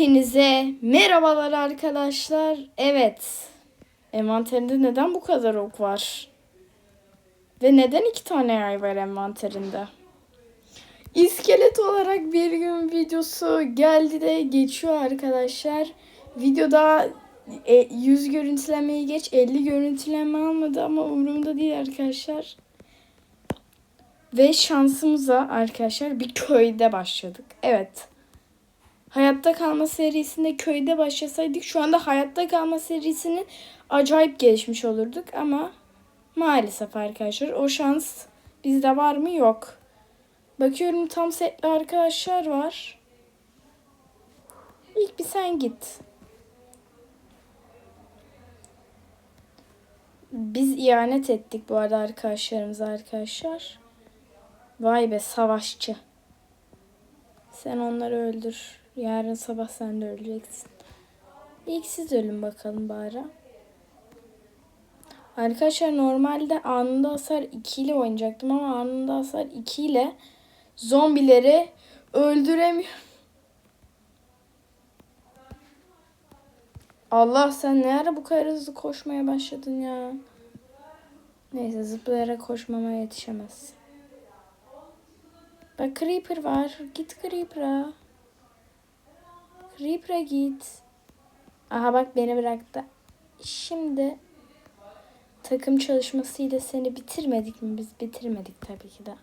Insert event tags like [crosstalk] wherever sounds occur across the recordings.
Hepinize merhabalar arkadaşlar. Evet. Envanterinde neden bu kadar ok var? Ve neden iki tane yay var envanterinde? İskelet olarak bir gün videosu geldi de geçiyor arkadaşlar. Videoda e, 100 görüntülemeyi geç 50 görüntüleme almadı ama umurumda değil arkadaşlar. Ve şansımıza arkadaşlar bir köyde başladık. Evet. Hayatta kalma serisinde köyde başlasaydık şu anda hayatta kalma serisinin acayip gelişmiş olurduk ama maalesef arkadaşlar o şans bizde var mı yok. Bakıyorum tam setli arkadaşlar var. İlk bir sen git. Biz ihanet ettik bu arada arkadaşlarımıza arkadaşlar. Vay be savaşçı. Sen onları öldür. Yarın sabah sen de öleceksin. İlk siz ölün bakalım bari. Arkadaşlar normalde anında hasar 2 ile oynayacaktım ama anında hasar 2 ile zombileri öldüremiyorum. Allah sen ne ara bu kadar hızlı koşmaya başladın ya. Neyse zıplayarak koşmama yetişemez. Bak Creeper var. Git Creeper'a. Creeper'a git. Aha bak beni bıraktı. Şimdi takım çalışmasıyla seni bitirmedik mi? Biz bitirmedik tabii ki de.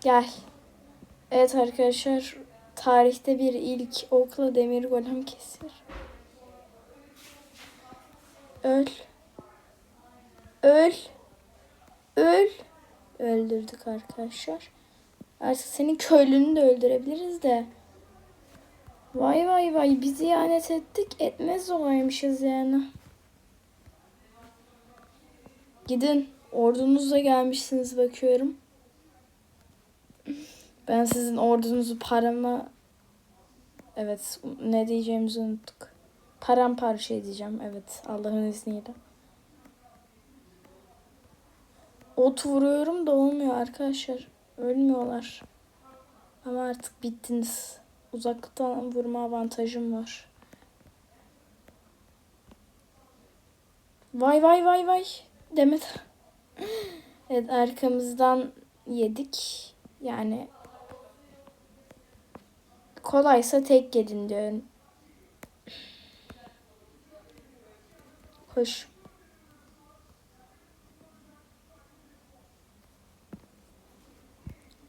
Gel. Evet arkadaşlar tarihte bir ilk okla demir golem kesir. Öl. Öl. Öl. Öldürdük arkadaşlar. Artık senin köylünü de öldürebiliriz de. Vay vay vay biz ihanet ettik etmez olaymışız yani. Gidin ordunuzla gelmişsiniz bakıyorum. Ben sizin ordunuzu paramı evet ne diyeceğimizi unuttuk. Paramparça edeceğim evet Allah'ın izniyle. Ot vuruyorum da olmuyor arkadaşlar. Ölmüyorlar. Ama artık bittiniz. Uzaktan vurma avantajım var. Vay vay vay vay. Demet. [laughs] evet arkamızdan yedik. Yani kolaysa tek yedin diyorum. Hoş.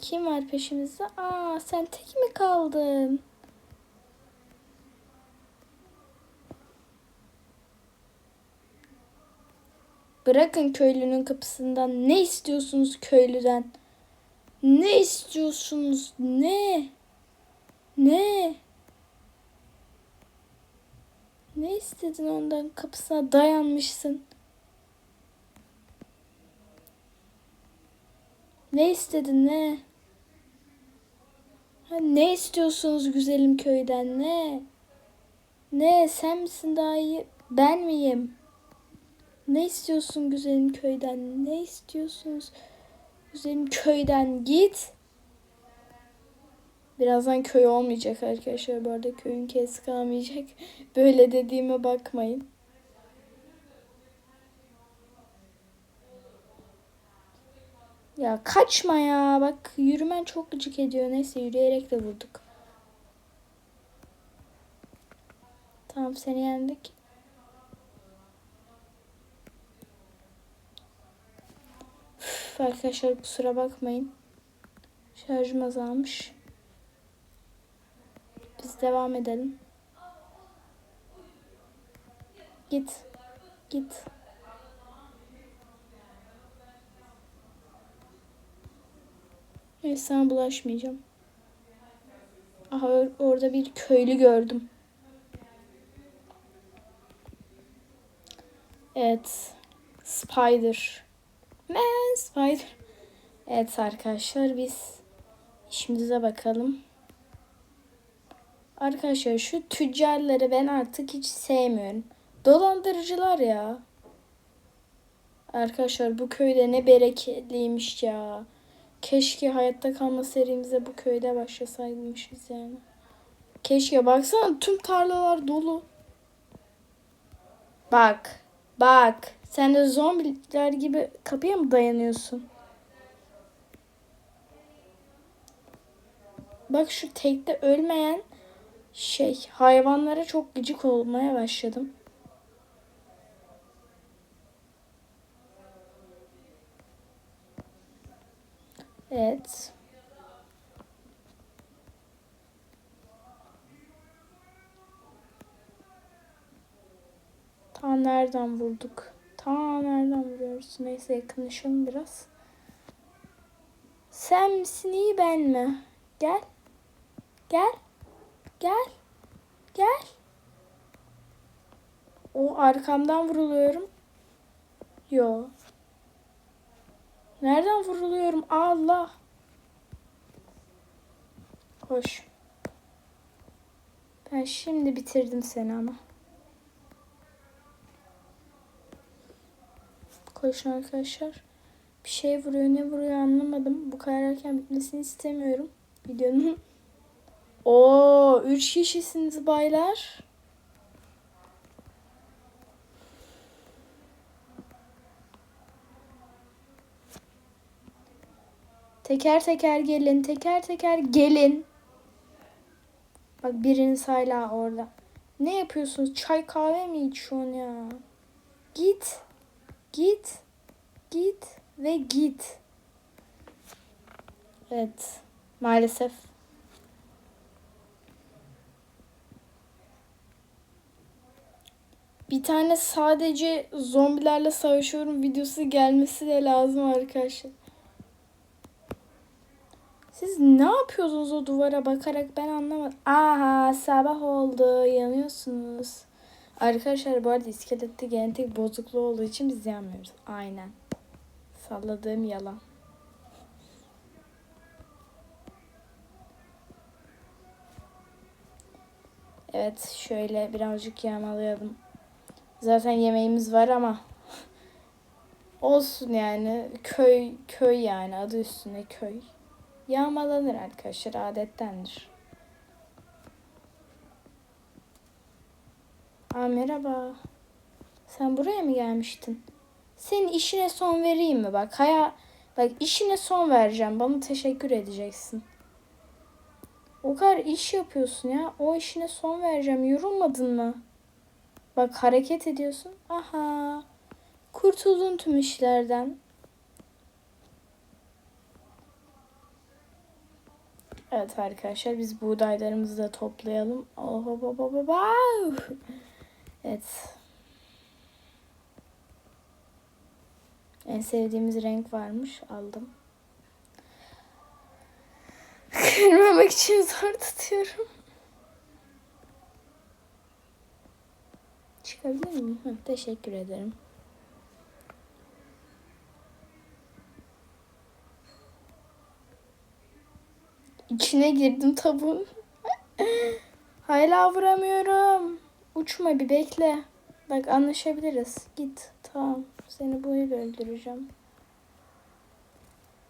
Kim var peşimizde? Aa sen tek mi kaldın? Bırakın köylünün kapısından. Ne istiyorsunuz köylüden? Ne istiyorsunuz? Ne? Ne? Ne istedin ondan kapısına dayanmışsın? Ne istedin ne? Ne istiyorsunuz güzelim köyden ne? Ne sen misin daha iyi? Ben miyim? Ne istiyorsun güzelim köyden? Ne istiyorsunuz? Güzelim köyden git. Birazdan köy olmayacak arkadaşlar. Bu arada köyün kes kalmayacak. [laughs] Böyle dediğime bakmayın. Ya kaçma ya. Bak yürümen çok gıcık ediyor. Neyse yürüyerek de vurduk. Tamam seni yendik. Üf, arkadaşlar kusura bakmayın. Şarjım azalmış. Biz devam edelim. Git. Git. Evet sana bulaşmayacağım. Aha or- orada bir köylü gördüm. Evet. Spider. Man Spider. Evet arkadaşlar biz işimize bakalım. Arkadaşlar şu tüccarları ben artık hiç sevmiyorum. Dolandırıcılar ya. Arkadaşlar bu köyde ne bereketliymiş ya. Keşke hayatta kalma serimize bu köyde başlasaymışız yani. Keşke baksana tüm tarlalar dolu. Bak. Bak. Sen de zombiler gibi kapıya mı dayanıyorsun? Bak şu tekte ölmeyen şey hayvanlara çok gıcık olmaya başladım. Evet. Ta nereden vurduk? Ta nereden vuruyoruz? Neyse yakınlaşalım biraz. Sen misin iyi ben mi? Gel. Gel. Gel. Gel. O arkamdan vuruluyorum. Yo. Nereden vuruluyorum? Allah. Koş. Ben şimdi bitirdim seni ama. Koşun arkadaşlar. Bir şey vuruyor ne vuruyor anlamadım. Bu kadar erken bitmesini istemiyorum. Videonun. [laughs] Oo, üç kişisiniz baylar. Teker teker gelin, teker teker gelin. Bak biriniz hala orada. Ne yapıyorsunuz? Çay kahve mi içiyorsun ya? Git. Git. Git ve git. Evet. Maalesef. Bir tane sadece zombilerle savaşıyorum videosu gelmesi de lazım arkadaşlar. Siz ne yapıyorsunuz o duvara bakarak ben anlamadım. Aha sabah oldu yanıyorsunuz. Arkadaşlar bu arada iskelette genetik bozukluğu olduğu için biz yanmıyoruz. Aynen. Salladığım yalan. Evet şöyle birazcık yağmalayalım. Zaten yemeğimiz var ama [laughs] olsun yani köy köy yani adı üstünde köy. Yağmalanır arkadaşlar adettendir. Aa merhaba. Sen buraya mı gelmiştin? Senin işine son vereyim mi? Bak haya bak işine son vereceğim. Bana teşekkür edeceksin. O kadar iş yapıyorsun ya. O işine son vereceğim. Yorulmadın mı? Bak hareket ediyorsun. Aha. Kurtuldun tüm işlerden. Evet arkadaşlar biz buğdaylarımızı da toplayalım. Oho baba baba. Evet. En sevdiğimiz renk varmış. Aldım. Kırmamak için zor tutuyorum. Çıkabilir miyim? Teşekkür ederim. İçine girdim tabuğun. Hala vuramıyorum. Uçma bir bekle. Bak anlaşabiliriz. Git. Tamam. Seni böyle öldüreceğim.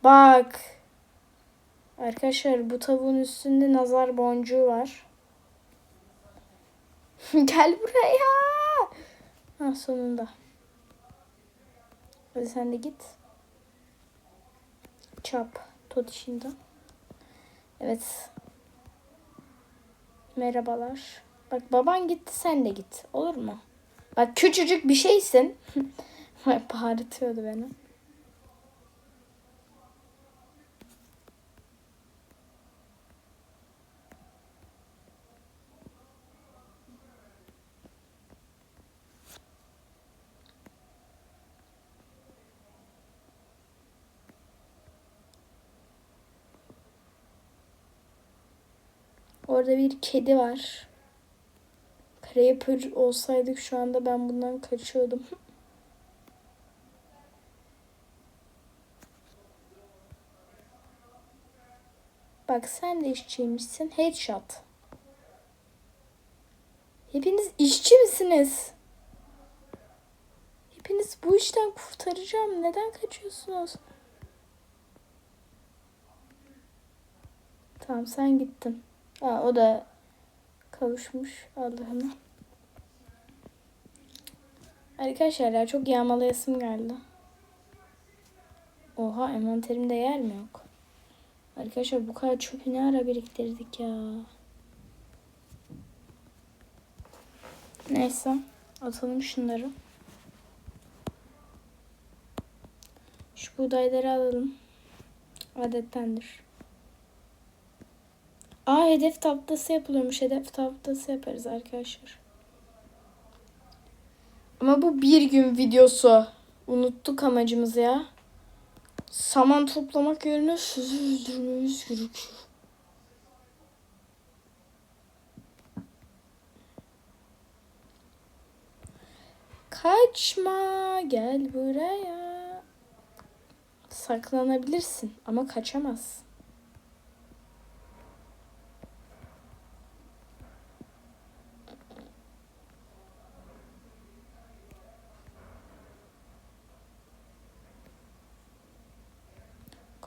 Bak. Arkadaşlar bu tavuğun üstünde nazar boncuğu var. [laughs] Gel buraya. Ha sonunda. Hadi sen de git. Çap. Tot işinde. Evet. Merhabalar. Bak baban gitti sen de git. Olur mu? Bak küçücük bir şeysin. [laughs] Bağırtıyordu beni. Orada bir kedi var. Creeper olsaydık şu anda ben bundan kaçıyordum. [laughs] Bak sen de işçiymişsin. Headshot. Hepiniz işçi misiniz? Hepiniz bu işten kurtaracağım. Neden kaçıyorsunuz? Tamam sen gittin. Aa, o da kavuşmuş Allah'ına. Arkadaşlar ya çok yağmalayasım geldi. Oha envanterimde yer mi yok? Arkadaşlar bu kadar çöpü ne ara biriktirdik ya. Neyse atalım şunları. Şu buğdayları alalım. Adettendir. Aa hedef tahtası yapılıyormuş. Hedef tahtası yaparız arkadaşlar. Ama bu bir gün videosu. Unuttuk amacımızı ya. Saman toplamak yerine sizi öldürmemiz gerekiyor. Kaçma gel buraya. Saklanabilirsin ama kaçamazsın.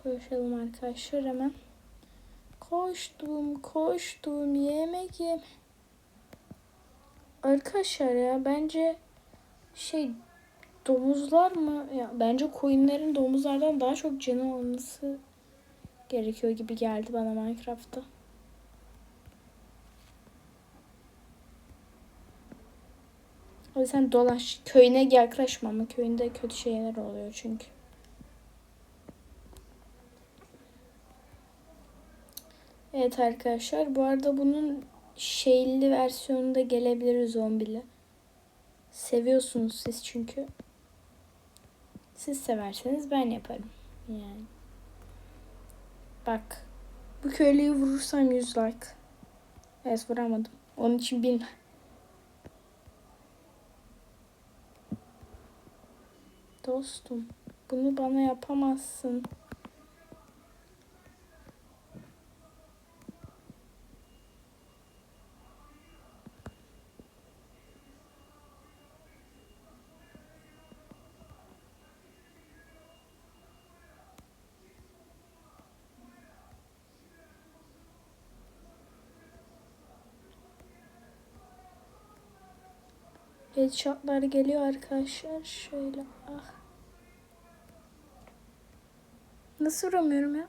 Koşalım arkadaşlar hemen. Koştum, koştum, yemek yem. Arkadaşlar ya bence şey domuzlar mı? Ya bence koyunların domuzlardan daha çok canı olması gerekiyor gibi geldi bana Minecraft'ta. O yüzden dolaş. Köyüne yaklaşma ama köyünde kötü şeyler oluyor çünkü. Evet arkadaşlar bu arada bunun şeyli versiyonunda gelebilir zombili. Seviyorsunuz siz çünkü. Siz severseniz ben yaparım. Yani. Bak. Bu köylüyü vurursam 100 like. Evet vuramadım. Onun için bin. Dostum. Bunu bana yapamazsın. Headshotlar geliyor arkadaşlar. Şöyle ah. Nasıl vuramıyorum ya?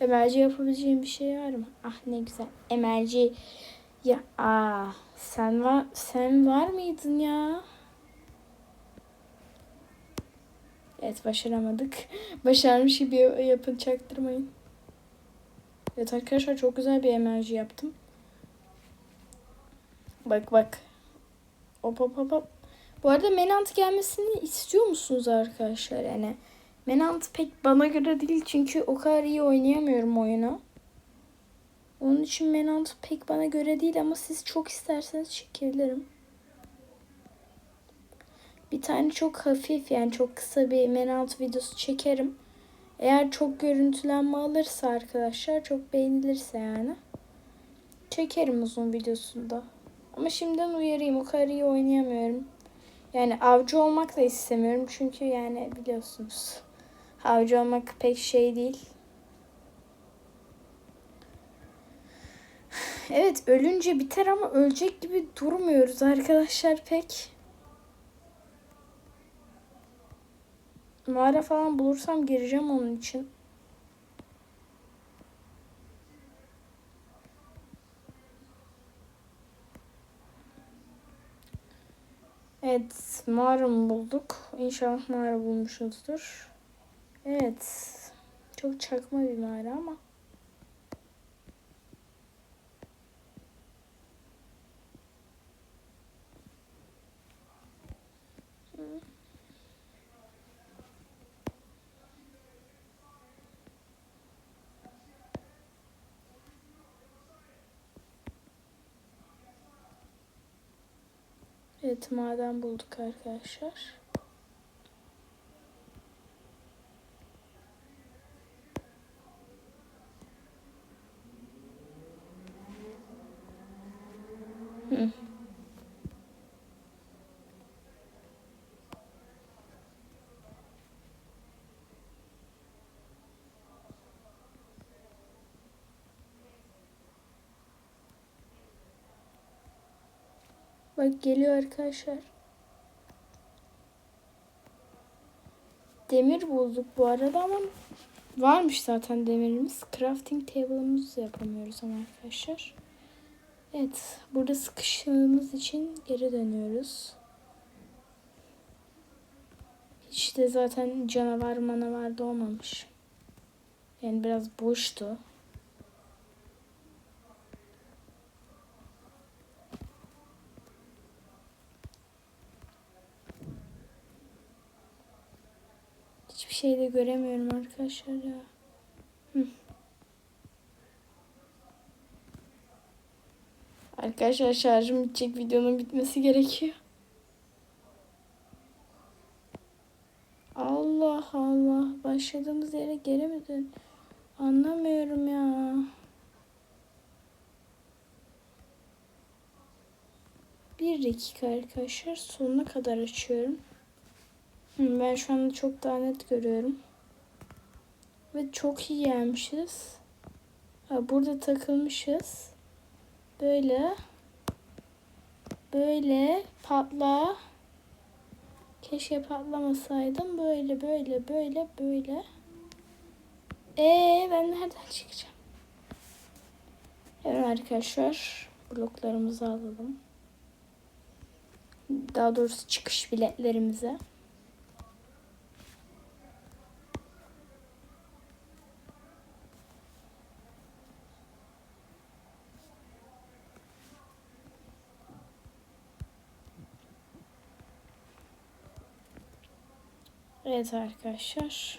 Emerci yapabileceğim bir şey var mı? Ah ne güzel. Emerci ya aa sen var sen var mıydın ya? Evet başaramadık. [laughs] Başarmış gibi yapın çaktırmayın. Evet arkadaşlar çok güzel bir enerji yaptım. Bak bak. Hop hop hop hop. Bu arada Menant gelmesini istiyor musunuz arkadaşlar? Yani Menant pek bana göre değil çünkü o kadar iyi oynayamıyorum oyunu. Onun için Menant pek bana göre değil ama siz çok isterseniz çekebilirim. Bir tane çok hafif yani çok kısa bir Menant videosu çekerim. Eğer çok görüntülenme alırsa arkadaşlar çok beğenilirse yani. Çekerim uzun videosunda. Ama şimdiden uyarayım o kadar iyi oynayamıyorum. Yani avcı olmak da istemiyorum çünkü yani biliyorsunuz. Avcı olmak pek şey değil. [sighs] Evet ölünce biter ama ölecek gibi durmuyoruz arkadaşlar pek. Mağara falan bulursam gireceğim onun için. Evet mağara mı bulduk? İnşallah mağara bulmuşuzdur. Evet. Çok çakma bir mağara ama. Maden bulduk arkadaşlar. Hı. Bak geliyor arkadaşlar. Demir bulduk bu arada ama varmış zaten demirimiz. Crafting table'ımızı yapamıyoruz ama arkadaşlar. Evet, burada sıkıştığımız için geri dönüyoruz. Hiç de zaten canavar manavar da olmamış. Yani biraz boştu. Şey de göremiyorum arkadaşlar ya. Hı. Arkadaşlar şarjım bitecek videonun bitmesi gerekiyor. Allah Allah. Başladığımız yere geri mi dön? Anlamıyorum ya. Bir dakika arkadaşlar. Sonuna kadar açıyorum. Ben şu anda çok daha net görüyorum. Ve çok iyi gelmişiz. Burada takılmışız. Böyle. Böyle patla. Keşke patlamasaydım. Böyle böyle böyle böyle. Ee ben nereden çıkacağım? Evet arkadaşlar bloklarımızı alalım. Daha doğrusu çıkış biletlerimize. Evet arkadaşlar.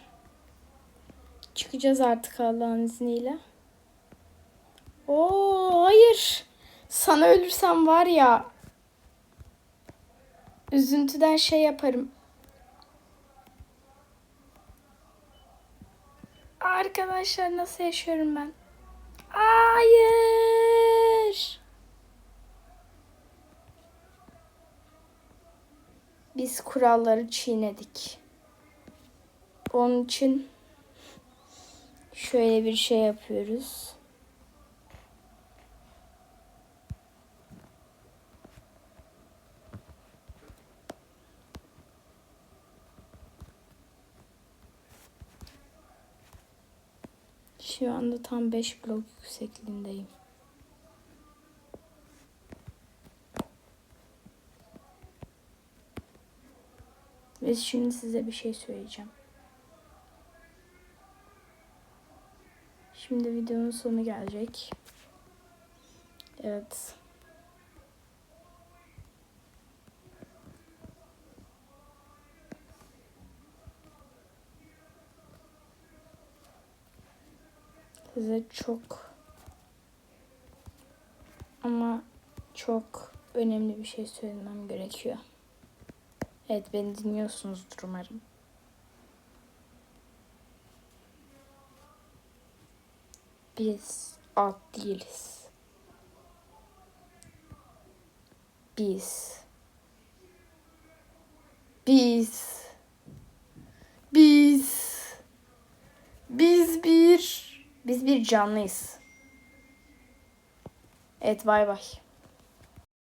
Çıkacağız artık Allah'ın izniyle. Oo hayır. Sana ölürsem var ya. Üzüntüden şey yaparım. Arkadaşlar nasıl yaşıyorum ben? Hayır. Biz kuralları çiğnedik. Onun için şöyle bir şey yapıyoruz. Şu anda tam 5 blok yüksekliğindeyim. Ve şimdi size bir şey söyleyeceğim. Şimdi videonun sonu gelecek. Evet. Size çok ama çok önemli bir şey söylemem gerekiyor. Evet beni dinliyorsunuzdur umarım. Biz at değiliz. Biz. Biz. Biz. Biz bir. Biz bir canlıyız. Evet bay bay.